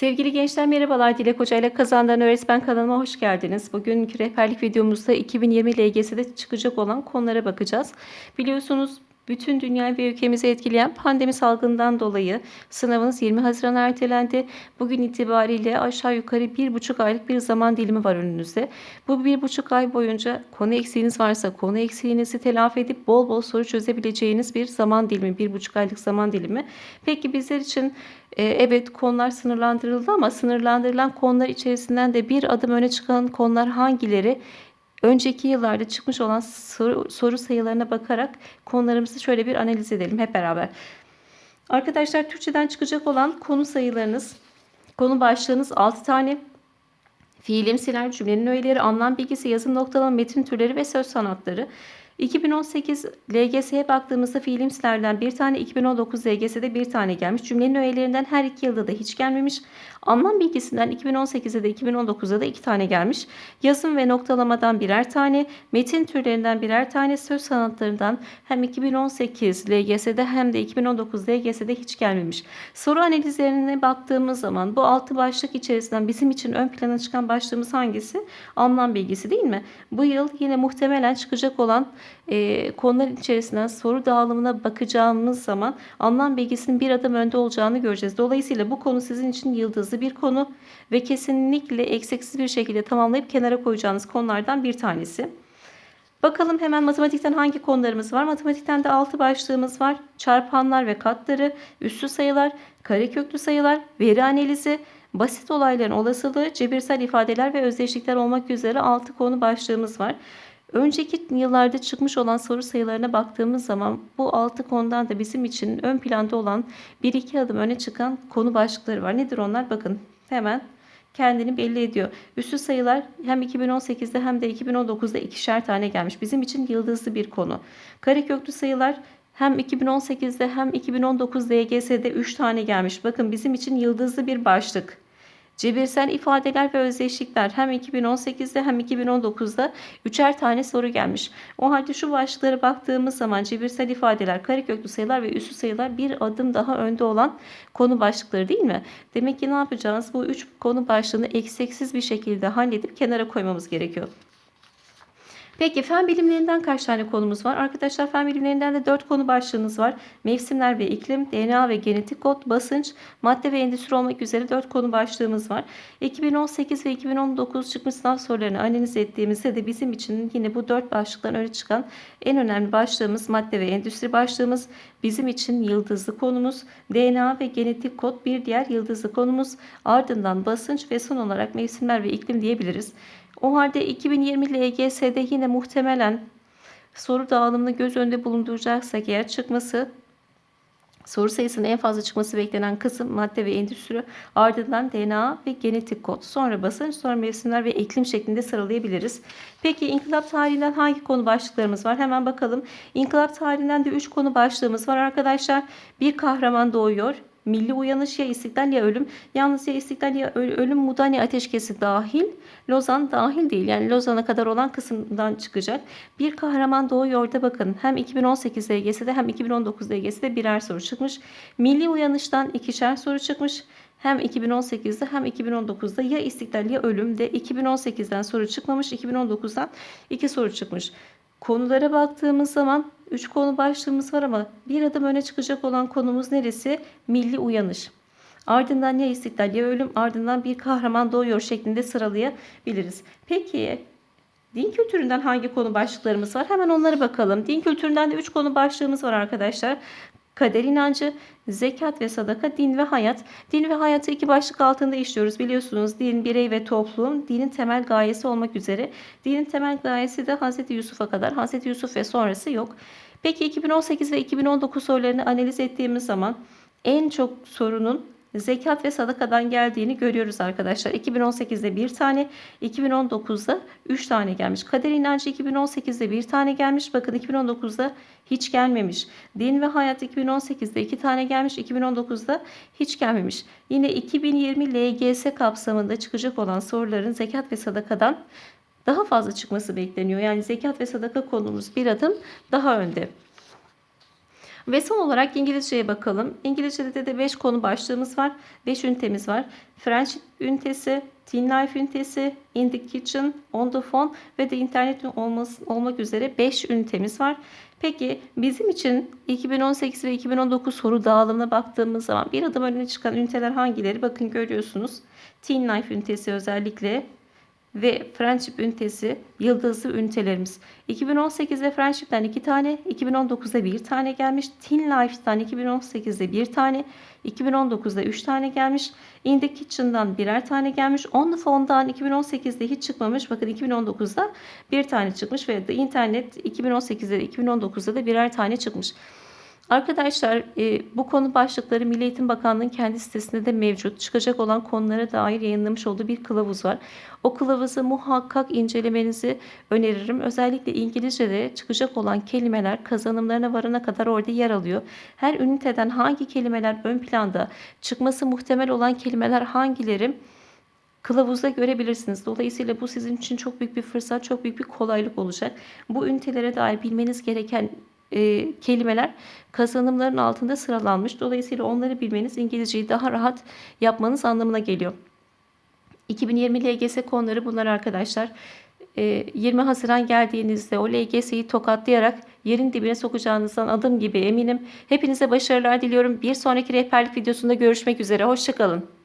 Sevgili gençler merhabalar. Dilek Hoca ile Kazandan Öğretmen kanalıma hoş geldiniz. Bugünkü rehberlik videomuzda 2020 LGS'de çıkacak olan konulara bakacağız. Biliyorsunuz bütün dünya ve ülkemizi etkileyen pandemi salgından dolayı sınavınız 20 Haziran ertelendi. Bugün itibariyle aşağı yukarı 1,5 aylık bir zaman dilimi var önünüzde. Bu 1,5 ay boyunca konu eksiğiniz varsa konu eksiğinizi telafi edip bol bol soru çözebileceğiniz bir zaman dilimi, 1,5 aylık zaman dilimi. Peki bizler için e, evet konular sınırlandırıldı ama sınırlandırılan konular içerisinden de bir adım öne çıkan konular hangileri? Önceki yıllarda çıkmış olan soru, soru sayılarına bakarak konularımızı şöyle bir analiz edelim hep beraber. Arkadaşlar Türkçeden çıkacak olan konu sayılarınız, konu başlığınız 6 tane. Fiilimsiler, cümlenin öğeleri, anlam bilgisi, yazım noktalama, metin türleri ve söz sanatları. 2018 LGS'ye baktığımızda fiilimsilerden bir tane, 2019 LGS'de bir tane gelmiş. Cümlenin öğelerinden her iki yılda da hiç gelmemiş. Anlam bilgisinden 2018'de de 2019'da da iki tane gelmiş. Yazım ve noktalamadan birer tane, metin türlerinden birer tane, söz sanatlarından hem 2018 LGS'de hem de 2019 LGS'de hiç gelmemiş. Soru analizlerine baktığımız zaman bu altı başlık içerisinden bizim için ön plana çıkan başlığımız hangisi? Anlam bilgisi değil mi? Bu yıl yine muhtemelen çıkacak olan e, konular içerisinden soru dağılımına bakacağımız zaman anlam bilgisinin bir adım önde olacağını göreceğiz. Dolayısıyla bu konu sizin için yıldızlı bir konu ve kesinlikle eksiksiz bir şekilde tamamlayıp kenara koyacağınız konulardan bir tanesi. Bakalım hemen matematikten hangi konularımız var? Matematikten de 6 başlığımız var. Çarpanlar ve katları, üssü sayılar, kareköklü sayılar, veri analizi, basit olayların olasılığı, cebirsel ifadeler ve özdeşlikler olmak üzere 6 konu başlığımız var. Önceki yıllarda çıkmış olan soru sayılarına baktığımız zaman bu 6 konudan da bizim için ön planda olan 1-2 adım öne çıkan konu başlıkları var. Nedir onlar? Bakın hemen kendini belli ediyor. Üstü sayılar hem 2018'de hem de 2019'da ikişer tane gelmiş. Bizim için yıldızlı bir konu. Kareköklü sayılar hem 2018'de hem 2019 DGS'de 3 tane gelmiş. Bakın bizim için yıldızlı bir başlık. Cebirsel ifadeler ve özdeşlikler hem 2018'de hem 2019'da üçer tane soru gelmiş. O halde şu başlıklara baktığımız zaman cebirsel ifadeler, kareköklü sayılar ve üssü sayılar bir adım daha önde olan konu başlıkları değil mi? Demek ki ne yapacağız? Bu üç konu başlığını eksiksiz bir şekilde halledip kenara koymamız gerekiyor. Peki fen bilimlerinden kaç tane konumuz var? Arkadaşlar fen bilimlerinden de 4 konu başlığınız var. Mevsimler ve iklim, DNA ve genetik kod, basınç, madde ve endüstri olmak üzere 4 konu başlığımız var. 2018 ve 2019 çıkmış sınav sorularını analiz ettiğimizde de bizim için yine bu 4 başlıktan öne çıkan en önemli başlığımız madde ve endüstri başlığımız. Bizim için yıldızlı konumuz. DNA ve genetik kod bir diğer yıldızlı konumuz. Ardından basınç ve son olarak mevsimler ve iklim diyebiliriz. O halde 2020 LGS'de yine muhtemelen soru dağılımını göz önünde bulunduracaksak eğer çıkması soru sayısının en fazla çıkması beklenen kısım madde ve endüstri ardından DNA ve genetik kod sonra basınç sonra mevsimler ve iklim şeklinde sıralayabiliriz. Peki inkılap tarihinden hangi konu başlıklarımız var? Hemen bakalım. İnkılap tarihinden de 3 konu başlığımız var arkadaşlar. Bir kahraman doğuyor. Milli uyanış ya istiklal ya ölüm. Yalnız ya istiklal ya ölüm Mudanya ateşkesi dahil. Lozan dahil değil. Yani Lozan'a kadar olan kısımdan çıkacak. Bir kahraman doğuyor da bakın. Hem 2018 LGS'de hem 2019 LGS'de birer soru çıkmış. Milli uyanıştan ikişer soru çıkmış. Hem 2018'de hem 2019'da ya istiklal ya ölüm de 2018'den soru çıkmamış. 2019'dan iki soru çıkmış. Konulara baktığımız zaman 3 konu başlığımız var ama bir adım öne çıkacak olan konumuz neresi? Milli uyanış. Ardından ya istiklal ya ölüm ardından bir kahraman doğuyor şeklinde sıralayabiliriz. Peki din kültüründen hangi konu başlıklarımız var? Hemen onlara bakalım. Din kültüründen de 3 konu başlığımız var arkadaşlar. Kader inancı, zekat ve sadaka, din ve hayat. Din ve hayatı iki başlık altında işliyoruz. Biliyorsunuz din, birey ve toplum dinin temel gayesi olmak üzere. Dinin temel gayesi de Hz. Yusuf'a kadar. Hz. Yusuf ve sonrası yok. Peki 2018 ve 2019 sorularını analiz ettiğimiz zaman en çok sorunun zekat ve sadakadan geldiğini görüyoruz arkadaşlar. 2018'de bir tane, 2019'da 3 tane gelmiş. Kader inancı 2018'de bir tane gelmiş. Bakın 2019'da hiç gelmemiş. Din ve hayat 2018'de 2 tane gelmiş. 2019'da hiç gelmemiş. Yine 2020 LGS kapsamında çıkacak olan soruların zekat ve sadakadan daha fazla çıkması bekleniyor. Yani zekat ve sadaka konumuz bir adım daha önde. Ve son olarak İngilizceye bakalım. İngilizce'de de 5 konu başlığımız var. 5 ünitemiz var. French ünitesi, Teen Life ünitesi, In the Kitchen, On the Phone ve de internet olması, olmak üzere 5 ünitemiz var. Peki bizim için 2018 ve 2019 soru dağılımına baktığımız zaman bir adım önüne çıkan üniteler hangileri? Bakın görüyorsunuz. Teen Life ünitesi özellikle ve Friendship ünitesi yıldızlı ünitelerimiz. 2018'de Friendship'ten 2 tane, 2019'da 1 tane gelmiş. Teen Life'dan 2018'de 1 tane, 2019'da 3 tane gelmiş. In the Kitchen'dan birer tane gelmiş. On the Phone'dan 2018'de hiç çıkmamış. Bakın 2019'da bir tane çıkmış ve The Internet 2018'de de 2019'da da birer tane çıkmış. Arkadaşlar e, bu konu başlıkları Milli Eğitim Bakanlığı'nın kendi sitesinde de mevcut. Çıkacak olan konulara dair yayınlamış olduğu bir kılavuz var. O kılavuzu muhakkak incelemenizi öneririm. Özellikle İngilizce'de çıkacak olan kelimeler kazanımlarına varana kadar orada yer alıyor. Her üniteden hangi kelimeler ön planda çıkması muhtemel olan kelimeler hangileri kılavuzda görebilirsiniz. Dolayısıyla bu sizin için çok büyük bir fırsat, çok büyük bir kolaylık olacak. Bu ünitelere dair bilmeniz gereken e, kelimeler kazanımların altında sıralanmış. Dolayısıyla onları bilmeniz İngilizceyi daha rahat yapmanız anlamına geliyor. 2020 LGS konuları bunlar arkadaşlar. E, 20 Haziran geldiğinizde o LGS'yi tokatlayarak yerin dibine sokacağınızdan adım gibi eminim. Hepinize başarılar diliyorum. Bir sonraki rehberlik videosunda görüşmek üzere. Hoşçakalın.